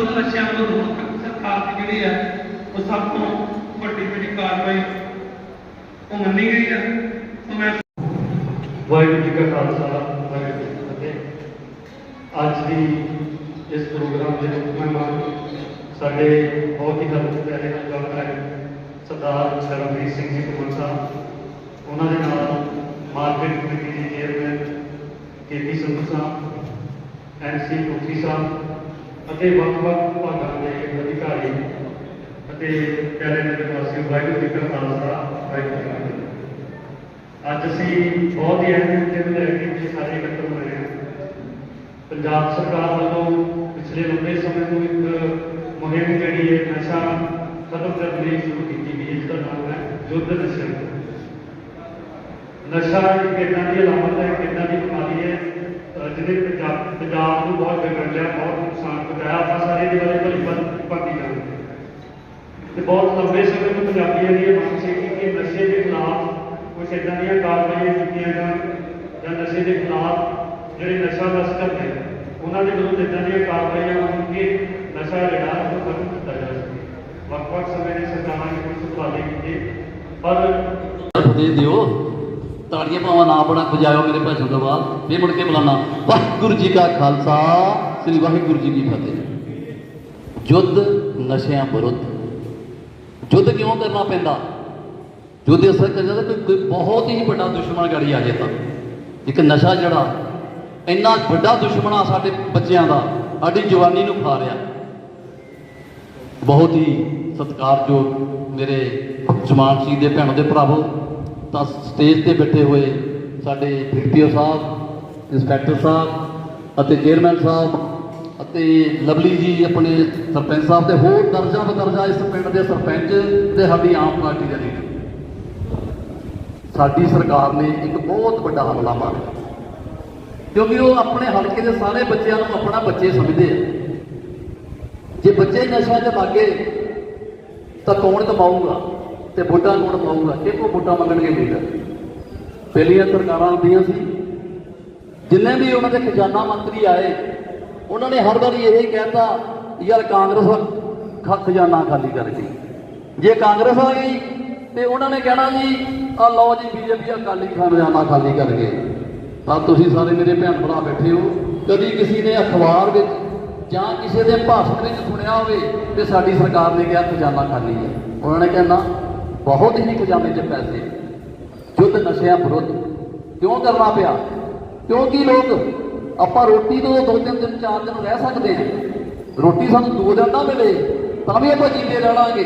ਸਤਿਗੁਰੂ ਨਸ਼ਿਆਂ ਨੂੰ ਰੋਕ ਸਰਕਾਰ ਦੀ ਜਿਹੜੀ ਹੈ, ਉਹ ਸਭ ਤੋਂ ਵੱਡੀ ਜਿਹੜੀ ਕਾਰਵਾਈ ਉਹ ਮੰਨੀ ਗਈ ਹੈ। ਉਹ ਮੈਂ ਵਾਹਿਗੁਰੂ ਜੀ ਕਾ ਖਾਲਸਾ, ਵਾਹਿਗੁਰੂ ਜੀ ਕੀ ਫਤਿਹ। ਅੱਜ ਦੀ ਇਸ ਪ੍ਰੋਗਰਾਮ ਦੇ ਮੁੱਖ ਮਹਿਮਾਨ ਸਾਡੇ ਬਹੁਤ ਹੀ ਹਰਮਨ ਪਿਆਰੇ ਨੌਜਵਾਨ ਹੈ ਸਰਦਾਰ ਸ਼ਰਮਜੀਤ ਸਿੰਘ ਜੀ ਕਪੂਰ ਸਾਹਿਬ। ਉਹਨਾਂ ਦੇ ਨਾਲ ਮਾਰਕੀਟ ਕਮੇਟੀ ਦੇ chairman KP Sandhu Sahib NC Kothi Sahib ਅਤੇ ਵੱਖ-ਵੱਖ ਵਿਭਾਗਾਂ ਦੇ ਅਧਿਕਾਰੀ ਅਤੇ ਪਿਆਰੇ ਨਗਰ ਵਾਸੀਓ ਵਾਹਿਗੁਰੂ ਜੀ ਕਾ ਖਾਲਸਾ, ਵਾਹਿਗੁਰੂ ਜੀ ਕੀ ਫਤਿਹ। ਅੱਜ ਅਸੀਂ ਬਹੁਤ ਹੀ ਅਹਿਮ ਮੁੱਦੇ ਨੂੰ ਲੈ ਕੇ ਸਾਰੇ ਇਕੱਤਰ ਹੋਏ ਹਾਂ। ਪੰਜਾਬ ਸਰਕਾਰ ਵੱਲੋਂ ਪਿਛਲੇ ਲੰਬੇ ਸਮੇਂ ਤੋਂ ਇੱਕ ਮੁਹਿੰਮ ਜਿਹੜੀ ਹੈ, ਨਸ਼ਾ ਖਤਮ ਕਰਨ ਲਈ ਸ਼ੁਰੂ ਕੀਤੀ ਗਈ ਇਸ ਦਾ ਨਾਮ ਹੈ ਯੁੱਧ ਨਸ਼ਾ। ਨਸ਼ਾ ਇੱਕ ਇਦਾਂ ਦੀ ਅਲਾਮਤ ਹੈ ਇੱਕ ਦੀ ਬਿਮਾਰੀ ਹੈ। ਜਿਹਨੇ ਪੰਜਾਬ ਪੰਜਾਬ ਨੂੰ ਬਹੁਤ ਵਿਗੜ ਲਿਆ, ਬਹੁਤ ਨੁਕਸਾਨ ਪਹੁੰਚਾਇਆ। ਆਪਾਂ ਸਾਰੇ ਦੇ ਬਾਰੇ ਭਲੀ ਭਾਂਤੀ ਜਾਣਦੇ ਹਾਂ ਤੇ ਬਹੁਤ ਲੰਬੇ ਸਮੇਂ ਤੋਂ ਪੰਜਾਬੀਆਂ ਦੀ ਇਹ ਮੰਗ ਸੀ ਕਿ ਨਸ਼ੇ ਦੇ ਖਿਲਾਫ ਕੁਝ ਇਦਾਂ ਦੀਆਂ ਕਾਰਵਾਈਆਂ ਕੀਤੀਆਂ ਜਾਣ, ਜਾਂ ਨਸ਼ੇ ਦੇ ਖਿਲਾਫ ਜਿਹੜੇ ਨਸ਼ਾ ਤਸਕਰ ਨੇ, ਉਹਨਾਂ ਦੇ ਵਿਰੁੱਧ ਇਦਾਂ ਦੀਆਂ ਕਾਰਵਾਈਆਂ ਹੋਣ ਕਿ ਨਸ਼ਾ ਜਿਹੜਾ ਉਹ ਖਤਮ ਕੀਤਾ ਜਾ ਸਕੇ। ਵੱਖ-ਵੱਖ ਸਮੇਂ ਦੇ ਸਰਕਾਰਾਂ ਨੇ ਕੁਝ ਉਪਰਾਲੇ ਕੀਤੇ, ਪਰ ਦੇ ਦਿਓ। ਤਾੜੀਆਂ ਭਾਵਾਂ, ਨਾ ਬਣਾ ਬਜਾਇਓ ਮੇਰੇ ਭਾਸ਼ਣ ਤੋਂ ਬਾਅਦ ਫੇਰ ਮੁੜ ਕੇ ਬੁਲਾਣਾ ਵਾਹਿਗੁਰੂ ਜੀ ਕਾ ਖਾਲਸਾ, ਸ੍ਰੀ ਵਾਹਿਗੁਰੂ ਜੀ ਕੀ ਫਤਿਹ। ਯੁੱਧ ਨਸ਼ਿਆਂ ਵਿਰੁੱਧ। ਯੁੱਧ ਕਿਉਂ ਕਰਨਾ ਪੈਂਦਾ? ਯੁੱਧ ਅਸਰ ਕਰ ਤਾਂ ਕੋਈ ਕੋਈ ਬਹੁਤ ਹੀ ਵੱਡਾ ਦੁਸ਼ਮਣ ਗੜੀ ਆ ਜੇ ਤਾਂ। ਇੱਕ ਨਸ਼ਾ ਜਿਹੜਾ, ਇੰਨਾ ਵੱਡਾ ਦੁਸ਼ਮਣ ਆ ਸਾਡੇ ਬੱਚਿਆਂ ਦਾ, ਸਾਡੀ ਜਵਾਨੀ ਨੂੰ ਖਾ ਰਿਹਾ। ਬਹੁਤ ਹੀ ਸਤਿਕਾਰਯੋਗ ਮੇਰੇ ਜਮਾਨ ਸਿੰਘ ਦੇ ਭੈਣੋ ਦੇ ਭਰਾਵੋ ਤਾਂ ਸਟੇਜ ਤੇ ਬੈਠੇ ਹੋਏ ਸਾਡੇ ਡਿਪਟੀ ਸਾਹਿਬ, ਇੰਸਪੈਕਟਰ ਸਾਹਿਬ ਅਤੇ ਚੇਅਰਮੈਨ ਸਾਹਿਬ ਅਤੇ ਲਵਲੀ ਜੀ ਆਪਣੇ ਸਰਪੰਚ ਸਾਹਿਬ ਤੇ ਹੋਰ ਦਰਜਾ ਬਦਰਜਾ ਇਸ ਪਿੰਡ ਦੇ ਸਰਪੰਚ ਤੇ ਸਾਡੀ ਆਮ ਪਾਰਟੀ ਦੇ ਲੀਡਰ। ਸਾਡੀ ਸਰਕਾਰ ਨੇ ਇੱਕ ਬਹੁਤ ਵੱਡਾ ਹਮਲਾ ਮਾਰਿਆ। ਕਿਉਂਕਿ ਉਹ ਆਪਣੇ ਹਲਕੇ ਦੇ ਸਾਰੇ ਬੱਚਿਆਂ ਨੂੰ ਆਪਣਾ ਬੱਚੇ ਸਮਝਦੇ ਆ। ਜੇ ਬੱਚੇ ਨਸ਼ਿਆਂ 'ਚ ਲੱਗੇ ਤਾਂ ਕੌਣ ਕਮਾਊਗਾ ਤੇ ਵੋਟਾਂ ਕੌਣ ਪਾਊਗਾ? ਕਿਹਕੋ ਵੋਟਾਂ ਮੰਗਣਗੇ ਲੀਡਰ। ਪਹਿਲੀਆਂ ਸਰਕਾਰਾਂ ਆਉਂਦੀਆਂ ਸੀ। ਜਿੰਨੇ ਵੀ ਉਹਨਾਂ ਦੇ ਖਜ਼ਾਨਾ ਮੰਤਰੀ ਆਏ, ਉਹਨਾਂ ਨੇ ਹਰ ਵਾਰੀ ਇਹ ਕਹਿਤਾ, ਯਾਰ ਕਾਂਗਰਸ ਖਜ਼ਾਨਾ ਖਾਲੀ ਕਰ ਗਈ ਜੇ ਕਾਂਗਰਸ ਆ ਗਈ, ਤੇ ਉਹਨਾਂ ਨੇ ਕਹਿਣਾ ਜੀ ਆ ਲਓ ਜੀ ਬੀਜੇਪੀ ਅਕਾਲੀ ਖਜ਼ਾਨਾ ਖਾਲੀ ਕਰ ਗਏ। ਤਾਂ ਤੁਸੀਂ ਸਾਰੇ ਮੇਰੇ ਭੈਣ ਭਰਾ ਬੈਠੇ ਹੋ। ਕਦੀ ਕਿਸੇ ਨੇ ਅਖਬਾਰ ਵਿੱਚ ਜਾਂ ਕਿਸੇ ਦੇ ਭਾਸ਼ਣ ਵਿੱਚ ਸੁਣਿਆ ਹੋਵੇ, ਤੇ ਸਾਡੀ ਸਰਕਾਰ ਨੇ ਕਿਹਾ ਖਜ਼ਾਨਾ ਖਾਲੀ ਹੈ। ਉਹਨਾਂ ਨੇ ਕਹਿਣਾ ਬਹੁਤ ਹੀ ਖਜ਼ਾਨੇ 'ਚ ਪੈਸੇ। ਯੁੱਧ ਨਸ਼ਿਆਂ ਵਿਰੁੱਧ। ਕਿਉਂ ਕਰਨਾ ਪਿਆ? ਕਿਉਂਕਿ ਲੋਕ ਆਪਾਂ ਰੋਟੀ ਤੋਂ ਦੋ ਤਿੰਨ ਦਿਨ, ਚਾਰ ਦਿਨ ਰਹਿ ਸਕਦੇ ਹਾਂ। ਰੋਟੀ ਸਾਨੂੰ ਦੋ ਦਿਨ ਨਾ ਮਿਲੇ, ਤਾਂ ਵੀ ਆਪਾਂ ਜੀਂਦੇ ਰਹਿਣਾਂਗੇ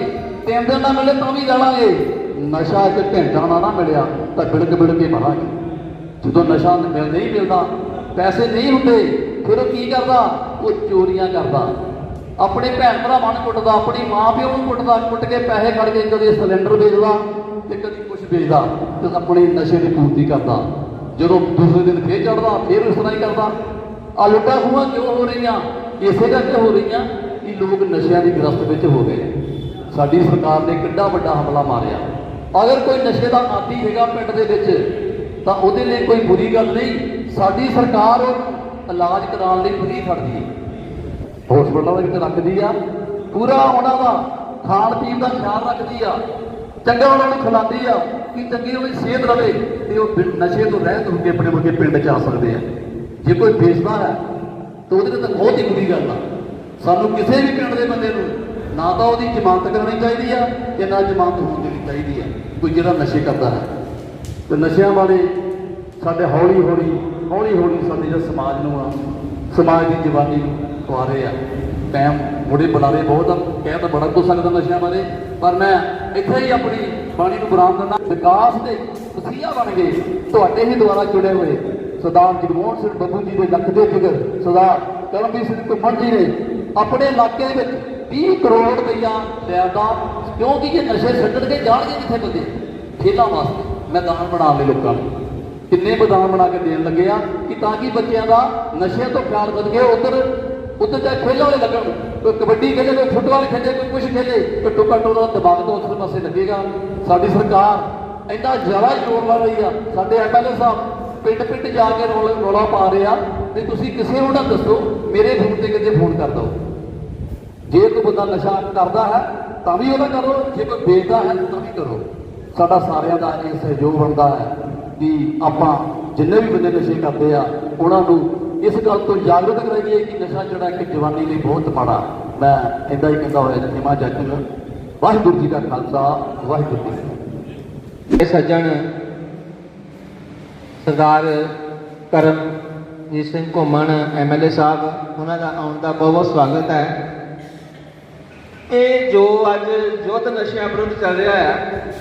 ਤਿੰਨ ਦਿਨ ਨਾ ਮਿਲੇ, ਤਾਂ ਵੀ ਰਹਿਣਾਂਗੇ ਨਸ਼ਾ ਇੱਕ ਘੰਟਾ ਨਾ ਨਾ ਮਿਲਿਆ, ਤਾਂ ਬਿੜਕ ਬਿੜਕ ਮਰਾਂਗੇ। ਜਦੋਂ ਨਸ਼ਾ ਮਿਲ ਨਹੀਂ ਮਿਲਦਾ, ਪੈਸੇ ਨਹੀਂ ਹੁੰਦੇ, ਫਿਰ ਉਹ ਕੀ ਕਰਦਾ? ਉਹ ਚੋਰੀਆਂ ਕਰਦਾ। ਆਪਣੇ ਭੈਣ ਭਰਾਵਾਂ ਨੂੰ ਕੁੱਟਦਾ, ਆਪਣੀ ਮਾਂ ਪਿਓ ਨੂੰ ਕੁੱਟਦਾ, ਕੁੱਟ ਕੇ ਪੈਸੇ ਖੜ ਕੇ ਕਦੇ ਸਿਲੰਡਰ ਵੇਚਦਾ ਤੇ ਕਦੀ ਕੁਝ ਵੇਚਦਾ ਤੇ ਆਪਣੇ ਨਸ਼ੇ ਦੀ ਪੂਰਤੀ ਕਰਦਾ। ਜਦੋਂ ਦੂਸਰੇ ਦਿਨ ਫੇਰ ਚੜਦਾ ਫੇਰ ਉਸ ਤਰ੍ਹਾਂ ਹੀ ਕਰਦਾ। ਆ ਲੁੱਟਾਂ ਖੂਹਾਂ ਕਿਉਂ ਹੋ ਰਹੀਆਂ? ਇਸੇ ਕਰਕੇ ਹੋ ਰਹੀਆਂ ਕਿ ਲੋਕ ਨਸ਼ਿਆਂ ਦੀ ਗ੍ਰਸਤ ਵਿੱਚ ਹੋ ਗਏ। ਸਾਡੀ ਸਰਕਾਰ ਨੇ ਕਿੰਨਾ ਵੱਡਾ ਹਮਲਾ ਮਾਰਿਆ। ਅਗਰ ਕੋਈ ਨਸ਼ੇ ਦਾ ਆਦੀ ਹੈਗਾ ਪਿੰਡ ਦੇ ਵਿੱਚ, ਤਾਂ ਉਹਦੇ ਲਈ ਕੋਈ ਬੁਰੀ ਗੱਲ ਨਹੀਂ। ਸਾਡੀ ਸਰਕਾਰ ਉਹ ਇਲਾਜ ਕਰਾਉਣ ਲਈ ਫਰੀ ਖੜਦੀ ਹੈ। ਹਸਪਤਾਲਾਂ ਦੇ ਵਿੱਚ ਰੱਖਦੀ ਆ। ਪੂਰਾ ਉਹਨਾਂ ਦਾ ਖਾਣ ਪੀਣ ਦਾ ਖਿਆਲ ਰੱਖਦੀ ਆ। ਚੰਗਾ ਉਹਨਾਂ ਨੂੰ ਖਿਲਾਉਂਦੀ ਆ ਕਿ ਚੰਗੀ ਉਹਦੀ ਸਿਹਤ ਰਵੇ ਤੇ ਉਹ ਨਸ਼ੇ ਤੋਂ ਰਹਿਤ ਹੋ ਕੇ ਆਪਣੇ ਮੁਰਗੇ ਪਿੰਡ ਚ ਆ ਸਕਦੇ ਆ। ਜੇ ਕੋਈ ਵੇਚਦਾ ਹੈ ਤਾਂ ਉਹਦੇ ਤੇ ਤਾਂ ਬਹੁਤ ਹੀ ਬੁਰੀ ਗੱਲ ਆ। ਸਾਨੂੰ ਕਿਸੇ ਵੀ ਪਿੰਡ ਦੇ ਬੰਦੇ ਨੂੰ ਨਾ ਤਾਂ ਉਹਦੀ ਜ਼ਮਾਨਤ ਕਰਨੀ ਚਾਹੀਦੀ ਆ ਤੇ ਨਾ ਜ਼ਮਾਨਤ ਹੋਣ ਦੇਣੀ ਚਾਹੀਦੀ ਆ। ਕੋਈ ਜਿਹੜਾ ਨਸ਼ੇ ਕਰਦਾ ਹੈ। ਤੇ ਨਸ਼ਿਆਂ ਵਾਲੇ ਸਾਡੇ ਹੌਲੀ ਹੌਲੀ ਹੌਲੀ ਹੌਲੀ ਸਾਡੇ ਜਿਹੜਾ ਸਮਾਜ ਨੂੰ ਆ ਸਮਾਜ ਦੀ ਜਵਾਨੀ ਨੂੰ ਕੁਆਰੇ ਆ। ਟਾਈਮ ਮੁੜੇ ਬੁਲਾਰੇ ਬਹੁਤ ਆ। ਕਹਿ ਤਾਂ ਬੜਾ ਕੁਝ ਸਕਦਾ ਨਸ਼ਿਆਂ ਬਾਰੇ। ਪਰ ਮੈਂ ਇੱਥੇ ਹੀ ਆਪਣੀ ਬਾਣੀ ਨੂੰ ਬਰਾਮ ਕਰਨਾ। ਵਿਕਾਸ ਦੇ ਵਸੀਆ ਬਣ ਗਏ ਤੁਹਾਡੇ ਹੀ ਦੁਆਰਾ ਚੁਣੇ ਹੋਏ ਸਰਦਾਰ ਜਗਮੋਹਨ ਸਿੰਘ ਬੱਬੂ ਜੀ ਦੇ ਲੱਖ ਦੇ ਫਿਕਰ ਸਰਦਾਰ ਕਰਮਵੀਰ ਸਿੰਘ ਘੁੰਮਣ ਜੀ ਨੇ ਆਪਣੇ ਇਲਾਕੇ ਦੇ ਵਿੱਚ 20 ਕਰੋੜ ਰੁਪਈਆ ਲਿਆਦਾ ਕਿਉਂਕਿ ਇਹ ਨਸ਼ੇ ਛੱਡਣ ਕੇ ਜਾਣਗੇ ਕਿੱਥੇ ਬੰਦੇ? ਖੇਲਾਂ ਵਾਸਤੇ। ਮੈਦਾਨ ਬਣਾ ਲਏ ਲੋਕਾਂ ਨੂੰ। ਕਿੰਨੇ ਬਦਾਮ ਬਣਾ ਕੇ ਦੇਣ ਲੱਗੇ ਆ ਕਿ ਤਾਂ ਕਿ ਬੱਚਿਆਂ ਦਾ ਨਸ਼ਿਆਂ ਤੋਂ ਪਿਆਰ ਬਚ ਕੇ ਉਧਰ, ਉੱਧਰ ਚਾਹੇ ਖੇਲਾਂ ਵਾਲੇ ਲੱਗਣ, ਕੋਈ ਕਬੱਡੀ ਖੇਡੇ, ਕੋਈ ਫੁੱਟਬਾਲ ਖੇਡੇ, ਕੋਈ ਕੁਝ ਖੇਡੇ ਘੱਟੋ ਘੱਟ ਉਹਦਾ ਦਿਮਾਗ ਤੋਂ ਉਸ ਪਾਸੇ ਲੱਗੇਗਾ। ਸਾਡੀ ਸਰਕਾਰ ਇੰਨਾ ਜ਼ਿਆਦਾ ਜ਼ੋਰ ਲਾ ਰਹੀ ਆ। ਸਾਡੇ ਐਮਐਲਏ ਸਾਹਿਬ ਪਿੰਡ ਪਿੰਡ ਜਾ ਕੇ ਰੌਲਾ ਰੌਲਾ ਪਾ ਰਹੇ ਆ। ਵੀ ਤੁਸੀਂ ਕਿਸੇ ਨੂੰ ਨਾ ਦੱਸੋ, ਮੇਰੇ ਫੋਨ ਤੇ ਕਿਤੇ ਫੋਨ ਕਰ ਦਿਓ। ਜੇ ਕੋਈ ਬੰਦਾ ਨਸ਼ਾ ਕਰਦਾ ਹੈ, ਤਾਂ ਵੀ ਉਹਦਾ ਕਰੋ। ਜੇ ਕੋਈ ਵੇਚਦਾ ਹੈ, ਤਾਂ ਵੀ ਕਰੋ। ਸਾਡਾ ਸਾਰਿਆਂ ਦਾ ਇਹ ਸਹਿਯੋਗ ਬਣਦਾ ਹੈ। ਕਿ ਆਪਾਂ ਜਿੰਨੇ ਵੀ ਬੰਦੇ ਨਸ਼ੇ ਕਰਦੇ ਆ, ਉਹਨਾਂ ਨੂੰ ਇਸ ਗੱਲ ਤੋਂ ਜਾਗਰੂਕ ਕਰਾਈਏ ਕਿ ਨਸ਼ਾ ਜਿਹੜਾ ਕਿ ਜਵਾਨੀ ਲਈ ਬਹੁਤ ਮਾੜਾ। ਮੈਂ ਇੰਦਾ ਹੀ ਕਹਿੰਦਾ ਹੋਇਆ ਜਿਮਾ ਜੱਜ ਵਾਹਿਗੁਰੂ ਜੀ ਦਾ ਖਾਲਸਾ, ਵਾਹਿਗੁਰੂ ਜੀ ਇਹ ਸੱਜਣ ਸਰਦਾਰ ਕਰਮਜੀਤ ਸਿੰਘ ਘੁੰਮਣ ਐਮਐਲਏ ਸਾਹਿਬ, ਉਹਨਾਂ ਦਾ ਆਉਣ ਦਾ ਬਹੁਤ ਬਹੁਤ ਸਵਾਗਤ ਹੈ। ਇਹ ਜੋ ਅੱਜ ਜੋਤ ਨਸ਼ਿਆਂ ਵਿਰੁੱਧ ਚੱਲ ਰਿਹਾ ਹੈ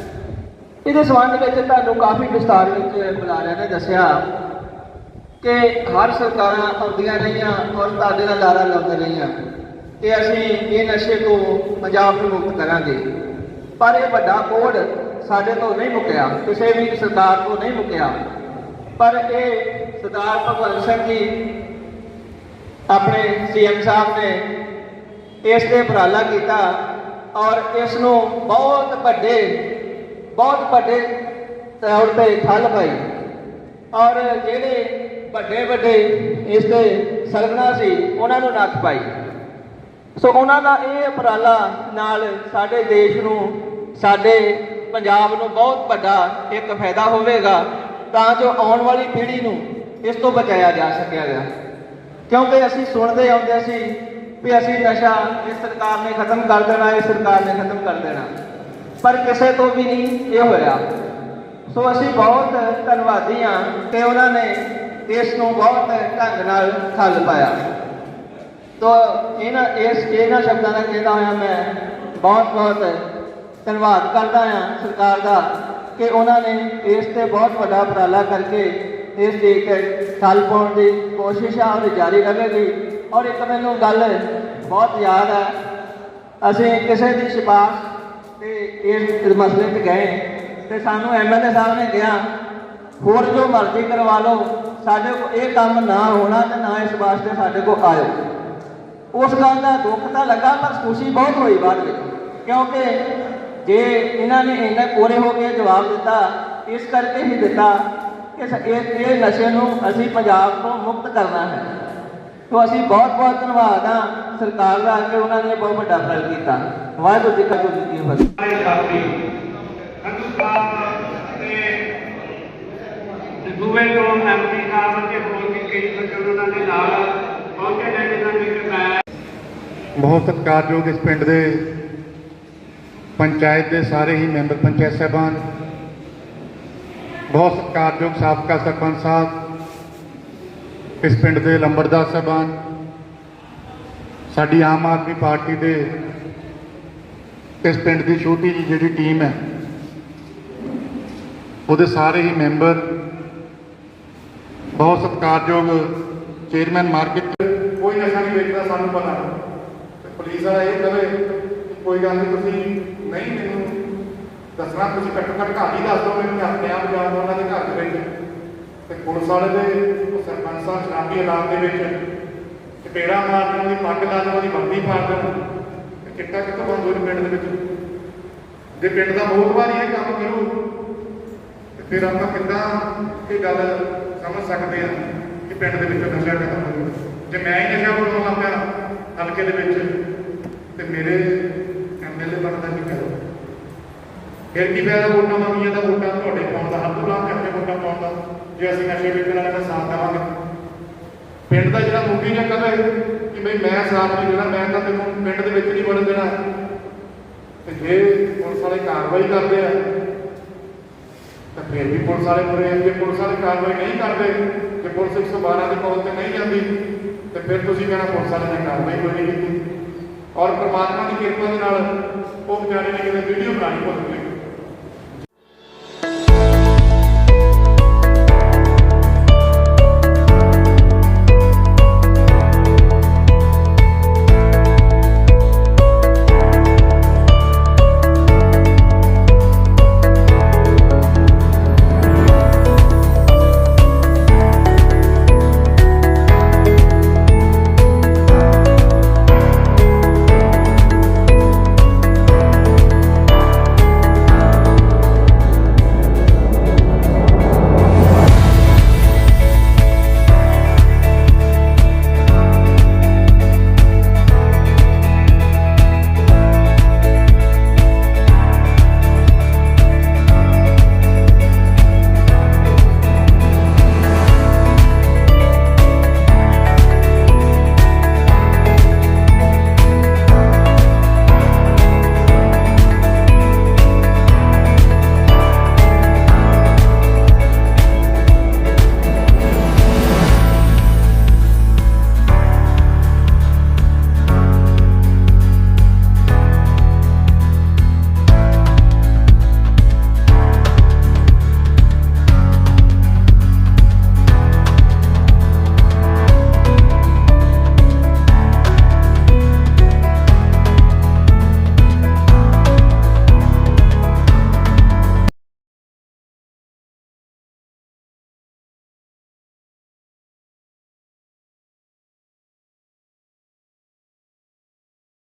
ਇਹਦੇ ਸੰਬੰਧ ਵਿੱਚ ਤੁਹਾਨੂੰ ਕਾਫੀ ਵਿਸਤਾਰ ਵਿੱਚ ਬੁਲਾਰਿਆਂ ਨੇ, ਦੱਸਿਆ ਕਿ ਹਰ ਸਰਕਾਰਾਂ ਆਉਂਦੀਆਂ ਰਹੀਆਂ ਔਰ ਤੁਹਾਡੇ ਦਾ ਲਾਰਾ ਲਾਉਂਦੀਆਂ ਰਹੀਆਂ ਕਿ ਅਸੀਂ ਇਹ ਨਸ਼ੇ ਤੋਂ ਪੰਜਾਬ ਨੂੰ ਮੁਕਤ ਕਰਾਂਗੇ। ਪਰ ਇਹ ਵੱਡਾ ਕੋਡ ਸਾਡੇ ਤੋਂ ਨਹੀਂ ਮੁੱਕਿਆ, ਕਿਸੇ ਵੀ ਸਰਕਾਰ ਤੋਂ ਨਹੀਂ ਮੁੱਕਿਆ। ਪਰ ਇਹ ਸਰਦਾਰ ਭਗਵੰਤ ਸਿੰਘ ਜੀ ਆਪਣੇ ਸੀਐਮ ਸਾਹਿਬ ਨੇ ਇਸ ਤੇ ਉਪਰਾਲਾ ਕੀਤਾ ਔਰ ਇਸ ਨੂੰ ਬਹੁਤ ਵੱਡੇ ਬਹੁਤ ਵੱਡੇ ਤੌਰ ਤੇ ਠੱਲ ਪਾਈ। ਔਰ ਜਿਹੜੇ ਵੱਡੇ ਵੱਡੇ ਇਸ ਤੇ ਸਰਗਨਾ ਸੀ, ਉਹਨਾਂ ਨੂੰ ਨੱਥ ਪਾਈ। ਸੋ ਉਹਨਾਂ ਦਾ ਇਹ ਉਪਰਾਲਾ ਨਾਲ ਸਾਡੇ ਦੇਸ਼ ਨੂੰ, ਸਾਡੇ ਪੰਜਾਬ ਨੂੰ ਬਹੁਤ ਵੱਡਾ ਇੱਕ ਫਾਇਦਾ ਹੋਵੇਗਾ, ਤਾਂ ਜੋ ਆਉਣ ਵਾਲੀ ਪੀੜ੍ਹੀ ਨੂੰ ਇਸ ਤੋਂ ਬਚਾਇਆ ਜਾ ਸਕਿਆ ਗਿਆ। ਕਿਉਂਕਿ ਅਸੀਂ ਸੁਣਦੇ ਆਉਂਦੇ ਸੀ ਵੀ ਅਸੀਂ ਨਸ਼ਾ ਇਸ ਸਰਕਾਰ ਨੇ ਖਤਮ ਕਰ ਦੇਣਾ ਇਸ ਸਰਕਾਰ ਨੇ ਖਤਮ ਕਰ ਦੇਣਾ। ਪਰ ਕਿਸੇ ਤੋਂ ਵੀ ਨਹੀਂ ਇਹ ਹੋਇਆ। ਸੋ ਅਸੀਂ ਬਹੁਤ ਧੰਨਵਾਦੀ ਹਾਂ ਕਿ ਉਹਨਾਂ ਨੇ ਇਸ ਨੂੰ ਬਹੁਤ ਢੰਗ ਨਾਲ ਠੱਲ ਪਾਇਆ। ਤੋ ਇਹਨਾਂ, ਇਸ, ਇਹਨਾਂ ਸ਼ਬਦਾਂ ਦਾ ਕਹਿੰਦਾ ਹੋਇਆ ਮੈਂ ਬਹੁਤ ਬਹੁਤ ਧੰਨਵਾਦ ਕਰਦਾ ਹਾਂ ਸਰਕਾਰ ਦਾ ਕਿ ਉਹਨਾਂ ਨੇ ਇਸ ਤੇ ਬਹੁਤ ਵੱਡਾ ਉਪਰਾਲਾ ਕਰਕੇ ਇਸ ਦੀ ਇੱਕ ਠੱਲ ਪਾਉਣ ਦੀ ਕੋਸ਼ਿਸ਼ ਆ ਉਹ ਜਾਰੀ ਰਹੇਗੀ ਔਰ ਇੱਕ ਮੈਨੂੰ ਗੱਲ ਬਹੁਤ ਯਾਦ ਹੈ। ਅਸੀਂ ਕਿਸੇ ਦੀ ਸਿਫਾਰਿਸ਼ ਇਸ ਮਸਲੇ 'ਚ ਗਏ ਤੇ ਸਾਨੂੰ ਐਮਐਲਏ ਸਾਹਿਬ ਨੇ ਕਿਹਾ, ਹੋਰ ਜੋ ਮਰਜ਼ੀ ਕਰਵਾ ਲਓ, ਸਾਡੇ ਕੋਲ ਇਹ ਕੰਮ ਨਾ ਹੋਣਾ ਤੇ ਨਾ ਇਸ ਵਾਸਤੇ ਸਾਡੇ ਕੋਲ ਆਇਓ। ਉਸ ਗੱਲ ਦਾ ਦੁੱਖ ਤਾਂ ਲੱਗਾ, ਪਰ ਖੁਸ਼ੀ ਬਹੁਤ ਹੋਈ ਬਾਅਦ ਵਿੱਚ। ਕਿਉਂਕਿ ਜੇ ਇਹਨਾਂ ਨੇ ਇੰਨੇ ਕੋਰੇ ਹੋ ਕੇ ਜਵਾਬ ਦਿੱਤਾ, ਇਸ ਕਰਕੇ ਹੀ ਦਿੱਤਾ ਕਿ ਇਹ ਨਸ਼ੇ ਨੂੰ ਅਸੀਂ ਪੰਜਾਬ ਤੋਂ ਮੁਕਤ ਕਰਨਾ ਹੈ। ਤੋਂ ਅਸੀਂ ਬਹੁਤ ਬਹੁਤ ਧੰਨਵਾਦ ਹਾਂ ਸਰਕਾਰ ਦਾ ਕਿ ਉਹਨਾਂ ਨੇ ਬਹੁਤ ਵੱਡਾ ਫਲ ਕੀਤਾ। ਵਾਹਿਗੁਰੂ ਜੀ ਕਾ ਖਾਲਸਾ ਜੀ ਫਤਿਹ। ਸਾਰੇ ਸਾਥੀ ਸੰਧੂ ਸਾਹਿਬ ਤੇ ਤੇ ਦੂਵੇ ਤੋਂ ਐਮਪੀ ਸਾਹਿਬ ਤੇ ਹੋਰ ਵੀ ਕਈ ਬੱਚੇ ਉਹਨਾਂ ਦੇ ਨਾਲ ਪਹੁੰਚੇ ਨੇ ਜਿਨ੍ਹਾਂ ਨੇ ਕਿ ਮੈਂ ਬਹੁਤ ਸਤਿਕਾਰਯੋਗ ਇਸ ਪਿੰਡ ਦੇ ਪੰਚਾਇਤ ਦੇ ਸਾਰੇ ਹੀ ਮੈਂਬਰ ਪੰਚਾਇਤ ਸਹਿਬਾਨ ਬਹੁਤ ਸਤਿਕਾਰਯੋਗ ਸਾਬਕਾ ਸਰਪੰਚ ਸਾਹਿਬ ਇਸ ਪਿੰਡ ਦੇ ਲੰਬੜਦਾਰ ਸਹਿਬਾਨ, ਸਾਡੀ ਆਮ ਆਦਮੀ ਪਾਰਟੀ ਦੇ ਇਸ ਪਿੰਡ ਦੀ ਛੋਟੀ ਜਿਹੀ ਜਿਹੜੀ ਟੀਮ ਹੈ, ਉਹਦੇ ਸਾਰੇ ਹੀ ਮੈਂਬਰ ਬਹੁਤ ਸਤਿਕਾਰਯੋਗ ਚੇਅਰਮੈਨ ਮਾਰਕੀਟ ਕੋਈ ਨਸ਼ਾ ਨਹੀਂ ਵੇਚਦਾ, ਸਾਨੂੰ ਪਤਾ ਪੁਲਿਸ ਵਾਲਾ ਇਹ ਕਵੇ ਕੋਈ ਗੱਲ ਨਹੀਂ, ਤੁਸੀਂ ਨਹੀਂ ਮੈਨੂੰ ਦੱਸਣਾ, ਤੁਸੀਂ ਘੱਟੋ ਘੱਟ ਘਰ ਹੀ ਦੱਸ ਦਿਓ ਮੈਨੂੰ ਆਪਣੇ ਆਪ ਜਾਊਂਗਾ ਉਹਨਾਂ ਦੇ ਘਰ ਦੇ ਵਿੱਚ ਤੇ ਪੁਲਿਸ ਵਾਲੇ ਦੇ ਉਹ ਸ਼ਰਾਬੀ ਹਾਲਾਤ ਦੇ ਵਿੱਚ ਚਪੇੜਾ ਮਾਰ ਦੇਣ ਪੱਗ ਲਾ ਦੇਣ ਬੰਦੀ ਪਾ ਦੇਣ ਤੇ ਚਿੱਟਾ ਕਿੱਥੋਂ ਬੰਦ ਹੋਏ ਪਿੰਡ ਦੇ ਵਿੱਚ? ਜੇ ਪਿੰਡ ਦਾ ਬਹੁਤ ਵਾਰੀ ਇਹ ਕੰਮ ਕਰੂ, ਤੇ ਫਿਰ ਆਪਾਂ ਕਿੱਦਾਂ ਇਹ ਗੱਲ ਸਮਝ ਸਕਦੇ ਹਾਂ ਕਿ ਪਿੰਡ ਦੇ ਵਿੱਚ ਨਸ਼ਾ ਖਤਮ ਹੋ ਜੇ ਮੈਂ ਹੀ ਨਸ਼ਾ ਬਣਾਉਣ ਲੱਗ ਪਿਆ ਹਲਕੇ ਦੇ ਵਿੱਚ, ਤੇ ਮੇਰੇ ਐਮਐਲਏ ਬਣਦਾ ਕੀ ਕਰੋ ਫਿਰ ਕੀ ਫਾਇਦਾ ਵੋਟਾਂ ਮੰਗੀਆਂ ਦਾ ਵੋਟਾਂ ਤੁਹਾਡੇ ਪਾਉਣ ਦਾ, ਹੱਥ ਲਾ ਕੇ ਵੋਟਾਂ ਪਾਉਣ ਦਾ? ਜੇ ਅਸੀਂ ਨਸ਼ੇ ਵੇਚਣ ਵਾਲੇ ਦਾ ਸਾਥ ਦੇਵਾਂਗੇ। ਪਿੰਡ ਦਾ ਜਿਹੜਾ ਮੁਖੀ ਨੇ ਕਹੇ ਕਿ ਬਈ ਮੈਂ ਸਾਥ ਨਹੀਂ ਦੇਣਾ, ਮੈਂ ਤਾਂ ਤੈਨੂੰ ਪਿੰਡ ਦੇ ਵਿੱਚ ਨਹੀਂ ਵੜਨ ਦੇਣਾ। ਤੇ ਜੇ ਪੁਲਿਸ ਵਾਲੇ ਕਾਰਵਾਈ ਕਰਦੇ ਆ, ਤਾਂ ਫਿਰ ਵੀ ਪੁਲਿਸ ਵਾਲੇ ਬੁਰੇ ਆ। ਜੇ ਪੁਲਿਸ ਵਾਲੇ ਕਾਰਵਾਈ ਨਹੀਂ ਕਰਦੇ, ਜੇ ਪੁਲਿਸ 112 ਦੇ ਕਾਲ ਤੇ ਨਹੀਂ ਜਾਂਦੀ, ਤੇ ਫਿਰ ਤੁਸੀਂ ਕਹਿਣਾ ਪੁਲਿਸ ਵਾਲੇ ਨੇ ਕਾਰਵਾਈ ਕੋਈ ਨਹੀਂ ਕੀਤੀ। ਔਰ ਪ੍ਰਮਾਤਮਾ ਦੀ ਕਿਰਪਾ ਦੇ ਨਾਲ ਉਹ ਵਿਚਾਰੇ ਨੇ ਕਿਤੇ ਵੀਡੀਓ ਬਣਾਈ ਭੁੱਲ ਗਏ